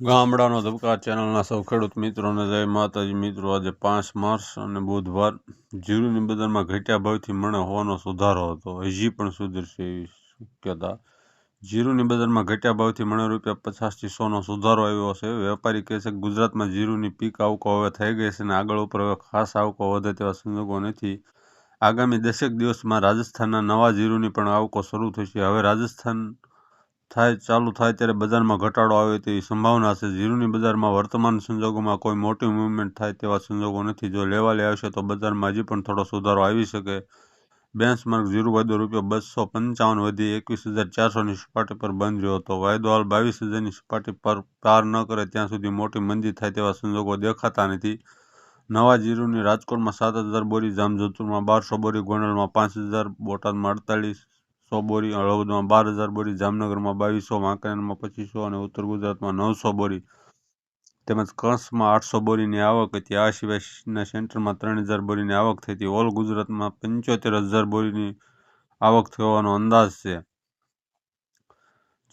ગામડાનો ધબકાર ચેનલના સૌ ખેડૂત મિત્રોને જય માતાજી. મિત્રો, આજે પાંચ માર્ચ અને બુધવાર જીરુની બજારમાં ઘટ્યા ભાવથી મણે હોવાનો સુધારો હતો. હજી પણ સુધરશે એવી શક્યતા. જીરુની બજારમાં ઘટ્યા ભાવથી મણે રૂપિયા પચાસથી સોનો સુધારો આવ્યો છે. વેપારી કહે છે કે ગુજરાતમાં જીરુની પીક આવકો હવે થઈ ગઈ છે અને આગળ ઉપર હવે ખાસ આવકો વધે તેવા સંજોગો નથી. આગામી દસેક દિવસમાં રાજસ્થાનના નવા જીરુની પણ આવકો શરૂ થશે. હવે રાજસ્થાન થાય, ચાલુ થાય ત્યારે બજારમાં ઘટાડો આવે તેવી સંભાવના છે. જીરુની બજારમાં વર્તમાન સંજોગોમાં કોઈ મોટી મૂવમેન્ટ થાય તેવા સંજોગો નથી. જો લેવાલે આવશે તો બજારમાં હજી પણ થોડો સુધારો આવી શકે. બેન્ચમાર્ક જીરુ વાયદો રૂપિયા બસો પંચાવન વધી એકવીસ હજાર ચારસોની સપાટી પર બંધ રહ્યો હતો. વાયદો હાલ બાવીસ હજારની સપાટી પર પાર ન કરે ત્યાં સુધી મોટી મંદી થાય તેવા સંજોગો દેખાતા નથી. નવા જીરુની રાજકોટમાં સાત હજાર બોરી, જામજોધપુરમાં બારસો બોરી, ગોંડલમાં પાંચ હજાર, બોટાદમાં અડતાલીસ સો બોરી, હળવદમાં બાર હજાર બોરી, જામનગરમાં બાવીસો વાંકાનેરમાં પચીસો અને ઉત્તર ગુજરાતમાં નવસો બોરી. તેમજ કચ્છમાં આઠસો બોરીની આવક હતી. આ સિવાયના સેન્ટરમાં ત્રણ હજાર બોરીની આવક થઈ હતી. ઓલ ગુજરાતમાં પંચોતેર હજાર બોરીની આવક થવાનો અંદાજ છે.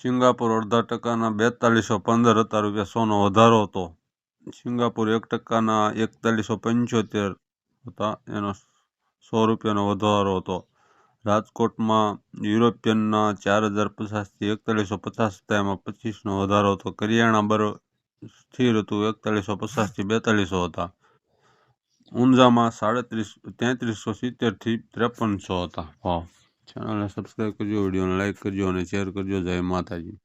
સિંગાપુર અડધા ટકાના બેતાલીસો પંદર હતા રૂપિયા સોનો વધારો હતો. સિંગાપુર એક ટકાના એકતાલીસો પંચોતેર હતા. એનો સો રૂપિયાનો વધારો હતો. રાજકોટમાં યુરોપિયનના ચાર હજાર પચાસથી એકતાલીસો પચાસ હતા એમાં પચીસનો વધારો હતો. કરિયાણા બર સ્થિર હતું, એકતાલીસો પચાસથી બેતાલીસો હતા. ઊંઝામાં સાડત્રીસ, તેત્રીસો સિત્તેરથી ત્રેપનસો હતા. ભાવ ચેનલને સબસ્ક્રાઈબ કરજો, વિડીયોને લાઇક કરજો અને શેર કરજો. જય માતાજી.